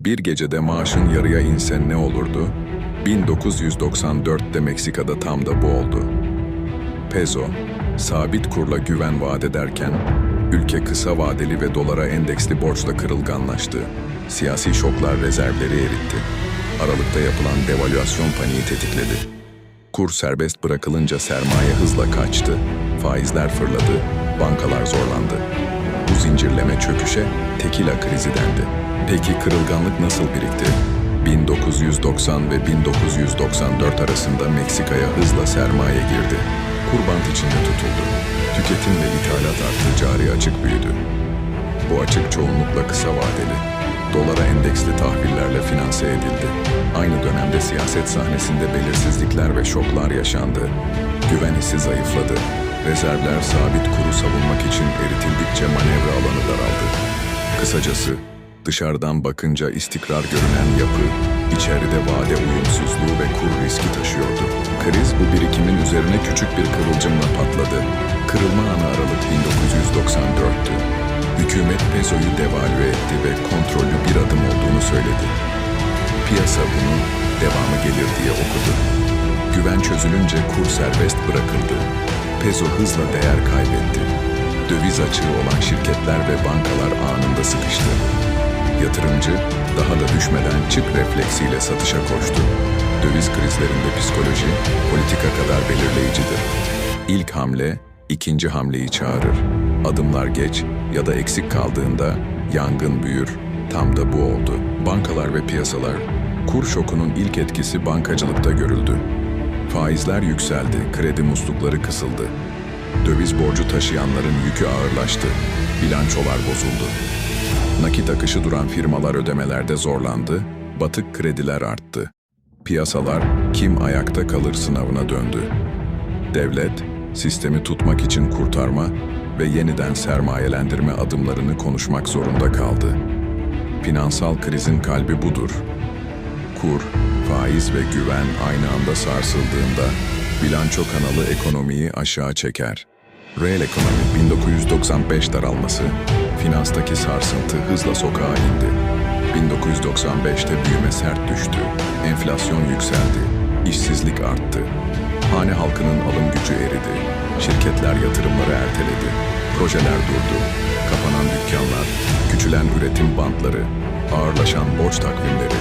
Bir gecede maaşın yarıya inse ne olurdu? 1994'te Meksika'da tam da bu oldu. Peso, sabit kurla güven vaat ederken, ülke kısa vadeli ve dolara endeksli borçla kırılganlaştı. Siyasi şoklar rezervleri eritti. Aralıkta yapılan devalüasyon paniği tetikledi. Kur serbest bırakılınca sermaye hızla kaçtı, faizler fırladı, bankalar zorlandı. Zincirleme çöküşe tekila krizi dendi. Peki kırılganlık nasıl birikti? 1990 ve 1994 arasında Meksika'ya hızla sermaye girdi. Kur bant içinde tutuldu. Tüketim ve ithalat arttı, cari açık büyüdü. Bu açık çoğunlukla kısa vadeli. Dolara endeksli tahvillerle finanse edildi. Aynı dönemde siyaset sahnesinde belirsizlikler ve şoklar yaşandı. Güven hissi zayıfladı. Rezervler sabit kuru savunmak için eritildikçe manevra alanı daraldı. Kısacası dışarıdan bakınca istikrar görünen yapı, içeride vade uyumsuzluğu ve kur riski taşıyordu. Kriz bu birikimin üzerine küçük bir kıvılcımla patladı. Kırılma anı Aralık 1994'tü. Hükümet pesoyu devalüe etti ve kontrollü bir adım olduğunu söyledi. Piyasa bunu devamı gelir diye okudu. Güven çözülünce kur serbest bırakıldı. Peso hızla değer kaybetti. Döviz açığı olan şirketler ve bankalar anında sıkıştı. Yatırımcı daha da düşmeden çık refleksiyle satışa koştu. Döviz krizlerinde psikoloji politika kadar belirleyicidir. İlk hamle ikinci hamleyi çağırır. Adımlar geç ya da eksik kaldığında yangın büyür. Tam da bu oldu. Bankalar ve piyasalar kur şokunun ilk etkisi bankacılıkta görüldü. Faizler yükseldi, kredi muslukları kısıldı. Döviz borcu taşıyanların yükü ağırlaştı. Bilançolar bozuldu. Nakit akışı duran firmalar ödemelerde zorlandı, batık krediler arttı. Piyasalar kim ayakta kalır sınavına döndü. Devlet, sistemi tutmak için kurtarma ve yeniden sermayelendirme adımlarını konuşmak zorunda kaldı. Finansal krizin kalbi budur. Kur, faiz ve güven aynı anda sarsıldığında bilanço kanalı ekonomiyi aşağı çeker. Reel ekonomi 1995 daralması, finanstaki sarsıntı hızla sokağa indi. 1995'te büyüme sert düştü, enflasyon yükseldi, işsizlik arttı. Hane halkının alım gücü eridi, şirketler yatırımları erteledi, projeler durdu, kapanan dükkanlar, küçülen üretim bantları, ağırlaşan borç takvimleri,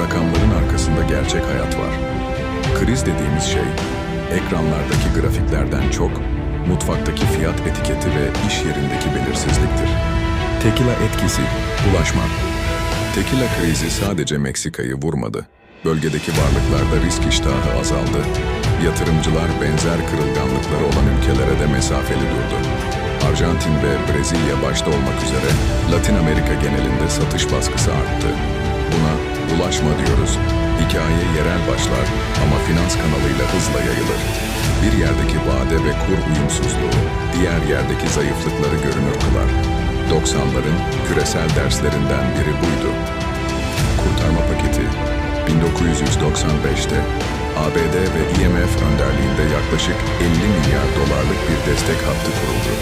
rakamların arkasında gerçek hayat var. Kriz dediğimiz şey, ekranlardaki grafiklerden çok, mutfaktaki fiyat etiketi ve iş yerindeki belirsizliktir. Tekila etkisi, bulaşma. Tekila krizi sadece Meksika'yı vurmadı. Bölgedeki varlıklarda risk iştahı azaldı. Yatırımcılar benzer kırılganlıkları olan ülkelere de mesafeli durdu. Arjantin ve Brezilya başta olmak üzere Latin Amerika genelinde satış baskısı arttı. Buna bulaşma diyoruz. Hikaye yerel başlar ama finans kanalıyla hızla yayılır. Bir yerdeki vade ve kur uyumsuzluğu, diğer yerdeki zayıflıkları görünür kılar. 90'ların küresel derslerinden biri buydu. Kurtarma paketi 1995'te ABD ve IMF önderliğinde yaklaşık 50 milyar dolarlık bir destek hattı kuruldu.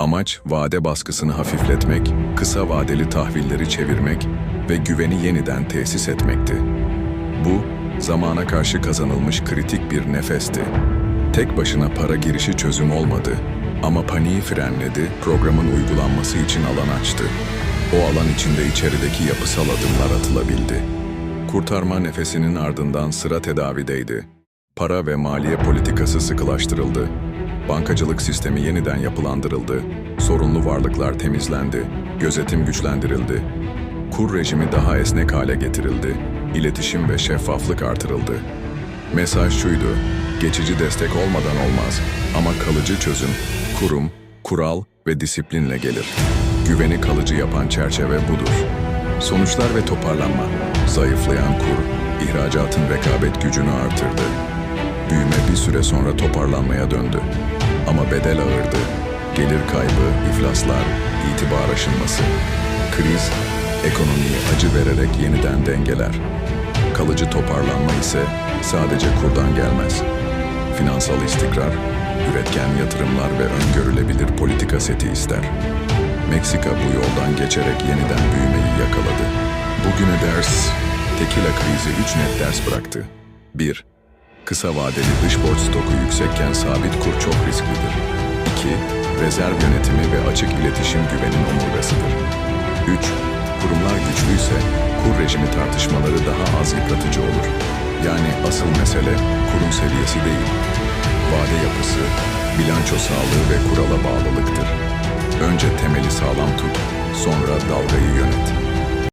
Amaç vade baskısını hafifletmek, kısa vadeli tahvilleri çevirmek ve güveni yeniden tesis etmekti. Bu, zamana karşı kazanılmış kritik bir nefesti. Tek başına para girişi çözüm olmadı ama paniği frenledi, programın uygulanması için alan açtı. O alan içinde içerideki yapısal adımlar atılabildi. Kurtarma nefesinin ardından sıra tedavideydi. Para ve maliye politikası sıkılaştırıldı. Bankacılık sistemi yeniden yapılandırıldı. Sorunlu varlıklar temizlendi. Gözetim güçlendirildi. Kur rejimi daha esnek hale getirildi. İletişim ve şeffaflık artırıldı. Mesaj şuydu, geçici destek olmadan olmaz ama kalıcı çözüm, kurum, kural ve disiplinle gelir. Güveni kalıcı yapan çerçeve budur. Sonuçlar ve toparlanma, zayıflayan kur, ihracatın rekabet gücünü artırdı. Büyüme bir süre sonra toparlanmaya döndü. Ama bedel ağırdı. Gelir kaybı, iflaslar, itibar aşınması. Kriz, ekonomiyi acı vererek yeniden dengeler. Kalıcı toparlanma ise sadece kurdan gelmez. Finansal istikrar, üretken yatırımlar ve öngörülebilir politika seti ister. Meksika bu yoldan geçerek yeniden büyümeyi yakaladı. Bugüne ders, tekila krizi 3 net ders bıraktı. 1. Kısa vadeli dış borç stoku yüksekken sabit kur çok risklidir. 2. Rezerv yönetimi ve açık iletişim güvenin omurgasıdır. 3. Kurumlar güçlüyse kur rejimi tartışmaları daha az yıpratıcı olur. Yani asıl mesele kurun seviyesi değil. Vade yapısı, bilanço sağlığı ve kurala bağlılıktır. Önce temeli sağlam tut, sonra dalgayı yönet.